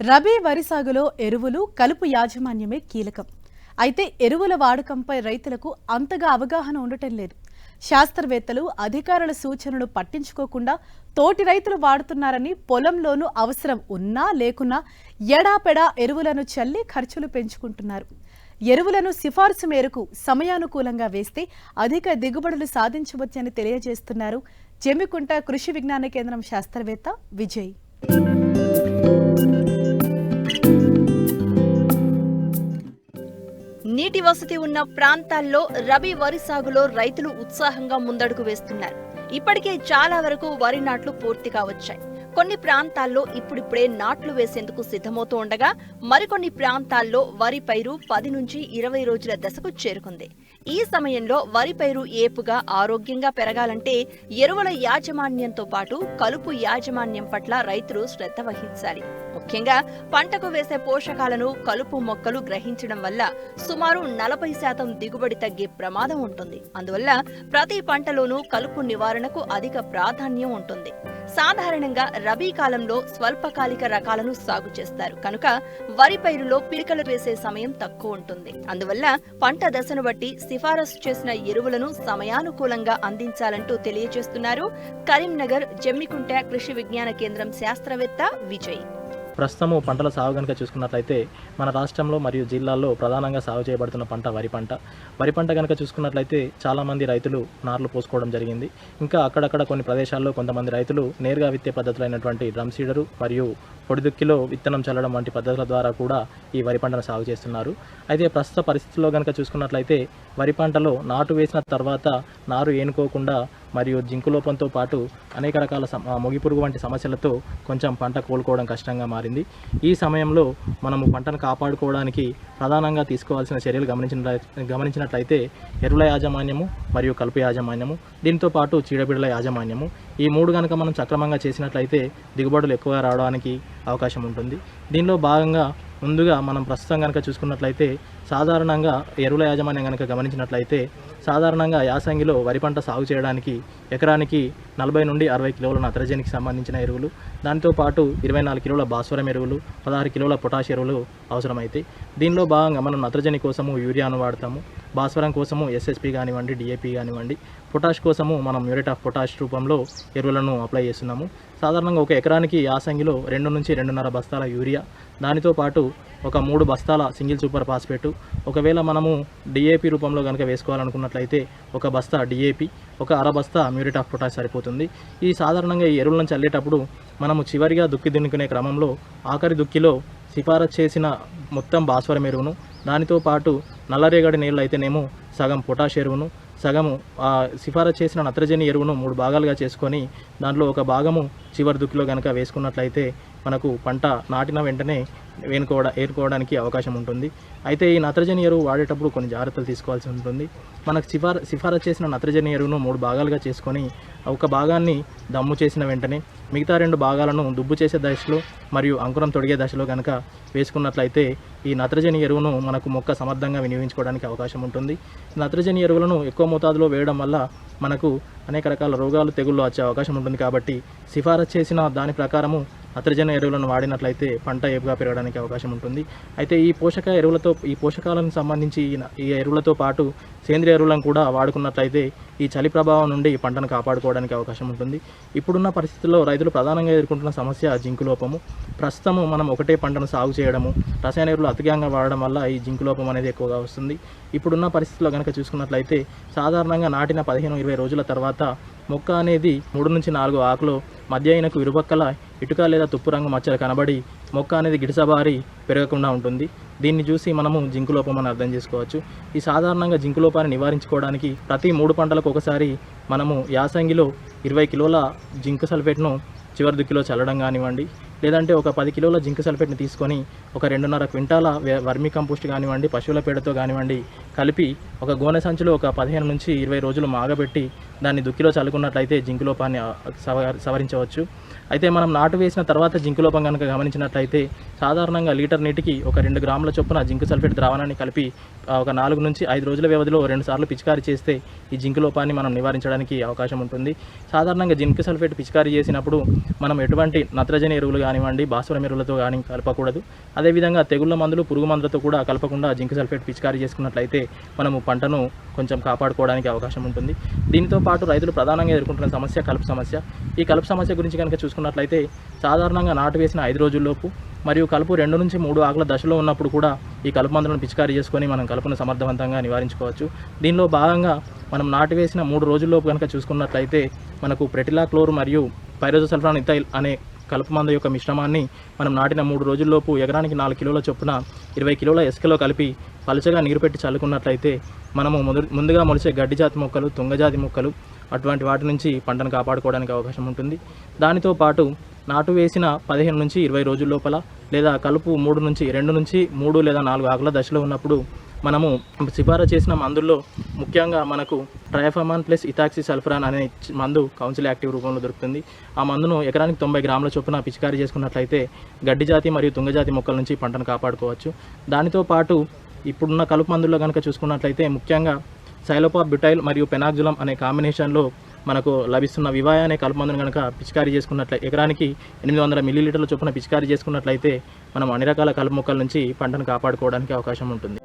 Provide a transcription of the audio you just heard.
రబీ వరి సాగులో ఎరువులు కలుపు యాజమాన్యమే కీలకం. అయితే ఎరువుల వాడకంపై రైతులకు అంతగా అవగాహన ఉండటం లేదు. శాస్త్రవేత్తలు అధికారుల సూచనలు పట్టించుకోకుండా తోటి రైతులు వాడుతున్నారని పొలంలోనూ అవసరం ఉన్నా లేకున్నా ఎడాపెడా ఎరువులను చల్లి ఖర్చులు పెంచుకుంటున్నారు. ఎరువులను సిఫార్సు మేరకు సమయానుకూలంగా వేస్తే అధిక దిగుబడులు సాధించవచ్చని తెలియజేస్తున్నారు జమ్మికుంట కృషి విజ్ఞాన కేంద్రం శాస్త్రవేత్త విజయ్. నీటి వసతి ఉన్న ప్రాంతాల్లో రబీ వరి సాగులో రైతులు ఉత్సాహంగా ముందడుగు వేస్తున్నారు. ఇప్పటికే చాలా వరకు వరి నాట్లు పూర్తిగా వచ్చాయి. కొన్ని ప్రాంతాల్లో ఇప్పుడిప్పుడే నాట్లు వేసేందుకు సిద్ధమవుతూ ఉండగా మరికొన్ని ప్రాంతాల్లో వరి పైరు పది నుంచి ఇరవై రోజుల దశకు చేరుకుంది. ఈ సమయంలో వరి పైరు ఏపుగా ఆరోగ్యంగా పెరగాలంటే ఎరువుల యాజమాన్యంతో పాటు కలుపు యాజమాన్యం పట్ల రైతులు శ్రద్ధ వహించాలి. ముఖ్యంగా పంటకు వేసే పోషకాలను కలుపు మొక్కలు గ్రహించడం వల్ల సుమారు నలభై శాతం దిగుబడి తగ్గే ప్రమాదం ఉంటుంది. అందువల్ల ప్రతి పంటలోనూ కలుపు నివారణకు అధిక ప్రాధాన్యం ఉంటుంది. సాధారణంగా రబీ కాలంలో స్వల్పకాలిక రకాలను సాగు చేస్తారు. కనుక వరి పైరులో పిలికలు వేసే సమయం తక్కువ ఉంటుంది. అందువల్ల పంట దశను బట్టి సిఫారసు చేసిన ఎరువులను సమయానుకూలంగా అందించాలంటూ తెలియజేస్తున్నారు కరీంనగర్ జమ్మికుంట కృషి విజ్ఞాన కేంద్రం శాస్త్రవేత్త విజయ్. ప్రస్తుతము పంటల సాగు కనుక చూసుకున్నట్లయితే మన రాష్ట్రంలో మరియు జిల్లాల్లో ప్రధానంగా సాగు చేయబడుతున్న పంట వరి పంట. వరి పంట కనుక చూసుకున్నట్లయితే చాలామంది రైతులు నార్లు పోసుకోవడం జరిగింది. ఇంకా అక్కడక్కడ కొన్ని ప్రదేశాల్లో కొంతమంది రైతులు నేరుగా విత్తే పద్ధతులైనటువంటి డ్రమ్ సీడరు మరియు పొడిదుక్కిలో విత్తనం చల్లడం వంటి పద్ధతుల ద్వారా కూడా ఈ వరి పంటను సాగు చేస్తున్నారు. అయితే ప్రస్తుత పరిస్థితుల్లో కనుక చూసుకున్నట్లయితే వరి పంటలో నాటు వేసిన తర్వాత నారు ఏనుకోకుండా మరియు జింకు లోపంతో పాటు అనేక రకాల మొగిపురుగు వంటి సమస్యలతో కొంచెం పంట కోలుకోవడం కష్టంగా మారింది. ఈ సమయంలో మనము పంటను కాపాడుకోవడానికి ప్రధానంగా తీసుకోవాల్సిన చర్యలు గమనించిన గమనించినట్లయితే ఎరువుల యాజమాన్యము మరియు కలుపు యాజమాన్యము దీంతో పాటు చీడబిడల యాజమాన్యము ఈ మూడు కనుక మనం సక్రమంగా చేసినట్లయితే దిగుబడులు ఎక్కువగా రావడానికి అవకాశం ఉంటుంది. దీనిలో భాగంగా ముందుగా మనం ప్రస్తుతం కనుక చూసుకున్నట్లయితే సాధారణంగా ఎరువుల యాజమాన్యం కనుక గమనించినట్లయితే సాధారణంగా యాసంగిలో వరి పంట సాగు చేయడానికి ఎకరానికి నలభై నుండి అరవై కిలోల నత్రజనికి సంబంధించిన ఎరువులు దాంతోపాటు ఇరవై నాలుగు కిలోల భాస్వరం ఎరువులు పదహారు కిలోల పొటాష్ ఎరువులు అవసరమైతాయి. దీనిలో భాగంగా మనం నత్రజని కోసము యూరియాను వాడతాము. భాస్వరం కోసము ఎస్ఎస్పి కానివ్వండి డిఏపి కానివ్వండి పొటాష్ కోసము మనం మ్యూరేట్ ఆఫ్ పొటాష్ రూపంలో ఎరువులను అప్లై చేస్తున్నాము. సాధారణంగా ఒక ఎకరానికి యాసంగిలో రెండు నుంచి రెండున్నర బస్తాల యూరియా దానితో పాటు ఒక మూడు బస్తాల సింగిల్ సూపర్ ఫాస్ఫేటు ఒకవేళ మనము డిఏపి రూపంలో కనుక వేసుకోవాలనుకున్నట్లయితే ఒక బస్తా డిఏపి ఒక అర బస్తా మ్యూరేట్ ఆఫ్ పొటాష్ సరిపోతుంది. ఈ సాధారణంగా ఈ ఎరువులను చల్లేటప్పుడు మనము చివరిగా దుక్కి దున్నుకునే క్రమంలో ఆఖరి దుక్కిలో సిఫారసు చేసిన మొత్తం భాస్వరం ఎరువును దానితో పాటు నల్లరేగడి నీళ్ళు అయితేనేమో సగం పొటాష్ ఎరువును సగము సిఫారసు చేసిన నత్రజని ఎరువును మూడు భాగాలుగా చేసుకొని దాంట్లో ఒక భాగము చివరి దుక్కిలో కనుక వేసుకున్నట్లయితే మనకు పంట నాటిన వెంటనే వేనుకోవడా ఏరుకోవడానికి అవకాశం ఉంటుంది. అయితే ఈ నత్రజని ఎరువు వాడేటప్పుడు కొన్ని జాగ్రత్తలు తీసుకోవాల్సి ఉంటుంది. మనకు సిఫార సిఫారసు చేసిన నత్రజని ఎరువును మూడు భాగాలుగా చేసుకొని ఒక భాగాన్ని దమ్ము చేసిన వెంటనే మిగతా రెండు భాగాలను దుబ్బు చేసే దశలో మరియు అంకురం తొడిగే దశలో కనుక వేసుకున్నట్లయితే ఈ నత్రజని ఎరువును మనకు మొక్క సమర్థంగా వినియోగించుకోవడానికి అవకాశం ఉంటుంది. నత్రజని ఎరువులను ఎక్కువ మోతాదులో వేయడం వల్ల మనకు అనేక రకాల రోగాలు తెగుళ్ళు వచ్చే అవకాశం ఉంటుంది కాబట్టి సిఫారసు చేసిన దాని ప్రకారము నత్రజని ఎరువులను వాడినట్లయితే పంట ఏపుగా పెరగడానికి అవకాశం ఉంటుంది. అయితే ఈ పోషక ఎరువులతో ఈ పోషకాలకు సంబంధించి ఈ ఈ ఎరువులతో పాటు సేంద్రియ ఎరువులను కూడా వాడుకున్నట్లయితే ఈ చలి ప్రభావం నుండి పంటను కాపాడుకోవడానికి అవకాశం ఉంటుంది. ఇప్పుడున్న పరిస్థితుల్లో రైతులు ప్రధానంగా ఎదుర్కొంటున్న సమస్య జింకు లోపము. ప్రస్తుతము మనం ఒకటే పంటను సాగు చేయడము. రసాయన ఎరువులు అతిగా వాడడం వల్ల ఈ జింకు లోపం అనేది ఎక్కువగా వస్తుంది. ఇప్పుడున్న పరిస్థితుల్లో కనుక చూసుకున్నట్లయితే సాధారణంగా నాటిన పదిహేను ఇరవై రోజుల తర్వాత మొక్క అనేది మూడు నుంచి నాలుగు ఆకులు మధ్య అయినకు ఇరుపక్కల ఇటుక లేదా తుప్పు రంగు మచ్చలు కనబడి మొక్క అనేది గిడిసబారి పెరగకుండా ఉంటుంది. దీన్ని చూసి మనము జింకు లోపం అని అర్థం చేసుకోవచ్చు. ఈ సాధారణంగా జింకు లోపాన్ని నివారించుకోవడానికి ప్రతి మూడు పంటలకు ఒకసారి మనము యాసంగిలో ఇరవై కిలోల జింక్ సల్ఫేట్ను చివరి దుక్కిలో చల్లడం కానివ్వండి లేదంటే ఒక పది కిలోల జింక్ సల్ఫేట్ని తీసుకొని ఒక రెండున్నర క్వింటాల వర్మీ కంపోస్ట్ కానివ్వండి పశువుల పేడతో కానివ్వండి కలిపి ఒక గోనె సంచిలో ఒక పదిహేను నుంచి ఇరవై రోజులు మాగబెట్టి దాన్ని దుక్కిలో చల్లుకున్నట్లయితే జింకు లోపాన్ని సవ సవరించవచ్చు. అయితే మనం నాటు వేసిన తర్వాత జింకులోపం కనుక గమనించినట్లయితే సాధారణంగా లీటర్ నీటికి ఒక రెండు గ్రాముల చొప్పున జింక్ సల్ఫేట్ ద్రావణాన్ని కలిపి ఒక నాలుగు నుంచి ఐదు రోజుల వ్యవధిలో రెండు సార్లు పిచికారీ చేస్తే ఈ జింక్ లోపాన్ని మనం నివారించడానికి అవకాశం ఉంటుంది. సాధారణంగా జింక్ సల్ఫేట్ పిచికారీ చేసినప్పుడు మనం ఎటువంటి నత్రజని ఎరువులు కానివ్వండి భాస్వరం ఎరువులతో కానీ కలపకూడదు. అదేవిధంగా తెగుళ్ళ మందులు పురుగు మందులతో కూడా కలపకుండా జింక్ సల్ఫేట్ పిచికారీ చేసుకున్నట్లయితే మనము పంటను కొంచెం కాపాడుకోవడానికి అవకాశం ఉంటుంది. దీనితో పాటు రైతులు ప్రధానంగా ఎదుర్కొంటున్న సమస్య కలుపు సమస్య. ఈ కలుపు సమస్య గురించి కనుక చూసుకున్నట్లయితే సాధారణంగా నాటు వేసిన ఐదు రోజుల్లోపు మరియు కలుపు రెండు నుంచి మూడు ఆకుల దశలో ఉన్నప్పుడు కూడా ఈ కలుపు మందులను పిచికారీ చేసుకొని మనం కలుపును సమర్థవంతంగా నివారించుకోవచ్చు. దీనిలో భాగంగా మనం నాటు వేసిన మూడు రోజుల్లోపు కనుక చూసుకున్నట్లయితే మనకు ప్రెటిలా క్లోర్ మరియు పైరోజోసల్ఫాన్ ఇథైల్ అనే కలుపు యొక్క మిశ్రమాన్ని మనం నాటిన మూడు రోజుల్లోపు ఎకరానికి నాలుగు కిలోల చొప్పున ఇరవై కిలోల ఇసుకలో కలిపి పలుచగా నీరు పెట్టి చల్లుకున్నట్లయితే మనము ముందుగా మొలిచే గడ్డి జాతి మొక్కలు తుంగజాతి మొక్కలు అటువంటి వాటి నుంచి పంటను కాపాడుకోవడానికి అవకాశం ఉంటుంది. దానితో పాటు నాటు వేసిన పదిహేను నుంచి ఇరవై రోజుల లోపల లేదా కలుపు మూడు నుంచి రెండు నుంచి మూడు లేదా నాలుగు ఆకుల దశలో ఉన్నప్పుడు మనము సిఫారసు చేసిన మందుల్లో ముఖ్యంగా మనకు ట్రయఫమాన్ ప్లస్ ఇథాక్సి సల్ఫరాన్ అనే మందు కౌన్సిల్ యాక్టివ్ రూపంలో దొరుకుతుంది. ఆ మందును ఎకరానికి తొంభై గ్రాముల చొప్పున పిచికారీ చేసుకున్నట్లయితే గడ్డి జాతి మరియు తుంగజాతి మొక్కల నుంచి పంటను కాపాడుకోవచ్చు. దానితో పాటు ఇప్పుడున్న కలుపు మందుల్లో కనుక చూసుకున్నట్లయితే ముఖ్యంగా సైలోపా బ్యూటైల్ మరియు పెనాక్జులం అనే కాంబినేషన్లో మనకు లభిస్తున్న వివాయ అనే కలుపు మందును కనుక పిచికారీ చేసుకున్నట్లయితే ఎకరానికి ఎనిమిది వందల మిల్లీలీటర్ల చొప్పున పిచికారీ చేసుకున్నట్లయితే మనం అన్ని రకాల కలుపు మొక్కల నుంచి పంటను కాపాడుకోవడానికి అవకాశం ఉంటుంది.